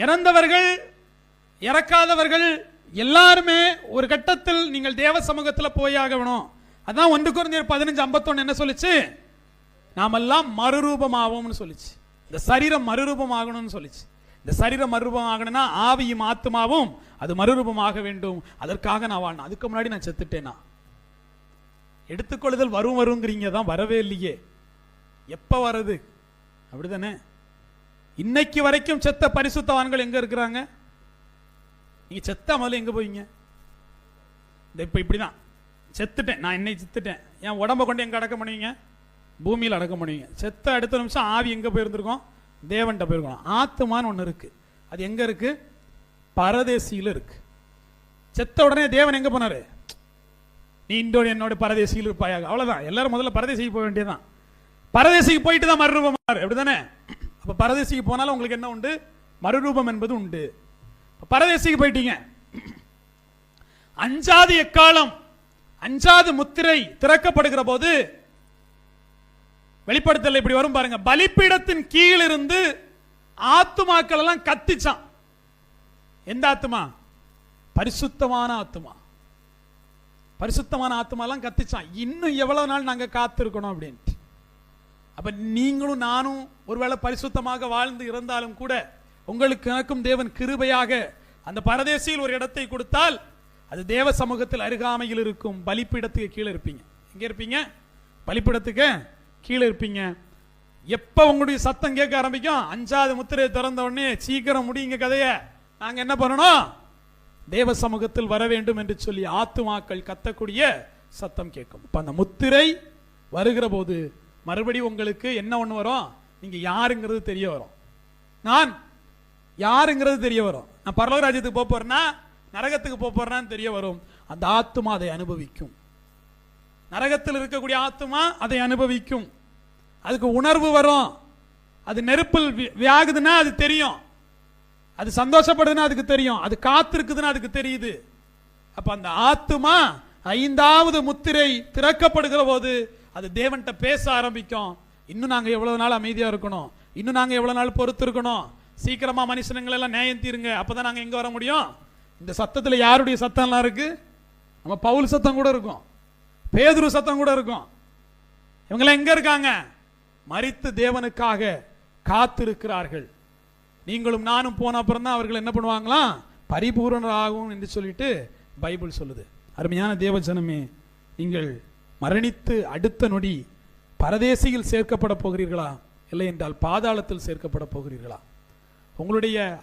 இறந்தவர்கள் இறக்காதவர்கள் எல்லாருமே ஒரு கட்டத்தில் நீங்கள் தேவ சமூகத்தில் போயாக வேணும் அதான் ஒன்று குறைஞ்சர் பதினஞ்சு ஐம்பத்தொன்று என்ன சொல்லிச்சு? நாமெல்லாம் மறுரூபமாகும்னு சொல்லிச்சு. இந்த சரீரம் மறுரூபமாகணும்னு சொல்லிச்சு. இந்த சரீரம் மறுரூபம் ஆகணும்னா ஆவியும் ஆத்மாவும் அது மறுரூபமாக வேண்டும். அதற்காக நான் வாழணும் அதுக்கு முன்னாடி நான் செத்துட்டேனா? எடுத்துக்கொள்ளுதல் வரும் வருங்கிறீங்க தான் வரவே இல்லையே. எப்போ வருது அப்படிதானே இன்னைக்கு வரைக்கும் செத்த பரிசுத்தவான்கள் எங்க இருக்கிறாங்க? நீங்க செத்த முதல்ல எங்க போவீங்க? இந்த இப்ப இப்படிதான். செத்துட்டேன். நான் என்னை செத்துட்டேன். என் உடம்ப கொண்டு எங்க அடக்கம் பண்ணுவீங்க? பூமியில் அடக்கம் பண்ணுவீங்க. செத்த அடுத்த நிமிஷம் ஆவி எங்க போயிருந்திருக்கோம்? தேவன்கிட்ட போயிருக்கோம் ஆத்துமான்னு ஒன்று இருக்கு. அது எங்க இருக்கு? பரதேசியில இருக்கு. செத்த உடனே தேவன் எங்க போனாரு? நீ இன்றோடு என்னோட பரதேசியில் இருப்பாயாக. அவ்வளவுதான். எல்லாரும் முதல்ல பரதேசிக்கு போக வேண்டியதுதான். பரதேசிக்கு போயிட்டு தான் மறுரூபம் அப்படிதானே அப்ப பரதேசிக்கு போனாலும் உங்களுக்கு என்ன உண்டு? மறுரூபம் என்பது உண்டு. பரதேசிக்கு போயிட்டீங்க. அஞ்சாவது எக்காலம் அஞ்சாவது முத்திரை திறக்கப்படுகிற போது வெளிப்படுத்தல் இப்படி வரும் பாருங்க. பலிப்பீடத்தின் கீழ் இருந்து ஆத்துமாக்கள் எல்லாம் கத்திச்சான். எந்த ஆத்துமா? பரிசுத்தமான ஆத்துமா. பரிசுத்தமான ஆத்மாலாம் கத்திச்சான். இன்னும் எவ்வளவு நாள் நாங்க காத்திருக்கணும் அப்படின்ட்டு. அப்ப நீங்களும் நானும் ஒருவேளை பரிசுத்தமாக வாழ்ந்து இருந்தாலும் கூட உங்களுக்கு எனக்கும் தேவன் கிருபையாக அந்த பரதேசியில் ஒரு இடத்தை கொடுத்தால் அது தேவ சமூகத்தில் அருகாமையில் இருக்கும் பலிப்பிடத்துக்கு கீழே இருப்பீங்க. எங்கே இருப்பீங்க? பலிப்பிடத்துக்கு கீழே இருப்பீங்க. எப்போ உங்களுடைய சத்தம் கேட்க ஆரம்பிக்கும்? அஞ்சாவது முத்திரையை திறந்த உடனே சீக்கிரம் முடியுங்க கதையை. நாங்கள் என்ன பண்ணணும்? தேவ சமூகத்தில் வர வேண்டும் என்று சொல்லி ஆத்துமாக்கள் கத்தக்கூடிய சத்தம் கேட்கும். இப்போ அந்த முத்திரை வருகிற போது மறுபடியும் உங்களுக்கு என்ன ஒன்று வரும்? நீங்கள் யாருங்கிறது தெரிய வரும். நான் யாருங்கிறது தெரிய வரும். நான் பரலோகராஜ்யத்துக்கு போக போறேன்னா நரகத்துக்கு போக போறேன்னு தெரிய வரும். அந்த ஆத்துமா அதை அனுபவிக்கும். நரகத்தில் இருக்கக்கூடிய ஆத்துமா அதை அனுபவிக்கும். அதுக்கு உணர்வு வரும். அது நெருப்பில் வியாகுதுன்னா அது தெரியும். அது சந்தோஷப்படுதுன்னா அதுக்கு தெரியும். அது காத்திருக்குதுன்னா அதுக்கு தெரியுது. அப்போ அந்த ஆத்துமா ஐந்தாவது முத்திரை திறக்கப்படுகிற போது அது தேவன்கிட்ட பேச ஆரம்பிக்கும். இன்னும் நாங்கள் எவ்வளோ நாள் அமைதியாக இருக்கணும்? இன்னும் நாங்கள் எவ்வளோ நாள் பொறுத்து இருக்கணும்? சீக்கிரமாக மனுஷனுங்களை எல்லாம் நியாயம் தீருங்க. அப்பதான் நாங்கள் எங்கே வர முடியும்? இந்த சத்தத்தில் யாருடைய சத்தம்லாம் இருக்குது நம்ம பவுல் சத்தம் கூட இருக்கும். பேதுரு சத்தம் கூட இருக்கும். இவங்கெல்லாம் எங்கே இருக்காங்க? மறித்து தேவனுக்காக காத்திருக்கிறார்கள். நீங்களும் நானும் போன அப்புறம் தான் அவர்கள் என்ன பண்ணுவாங்களாம் பரிபூரணராகும் என்று சொல்லிட்டு பைபிள் சொல்லுது. அருமையான தேவ ஜனமே நீங்கள் மரணித்து அடுத்த நொடி பரதேசியில் சேர்க்கப்பட போகிறீர்களா? இல்லை என்றால் பாதாளத்தில் சேர்க்கப்பட போகிறீர்களா? உங்களுடைய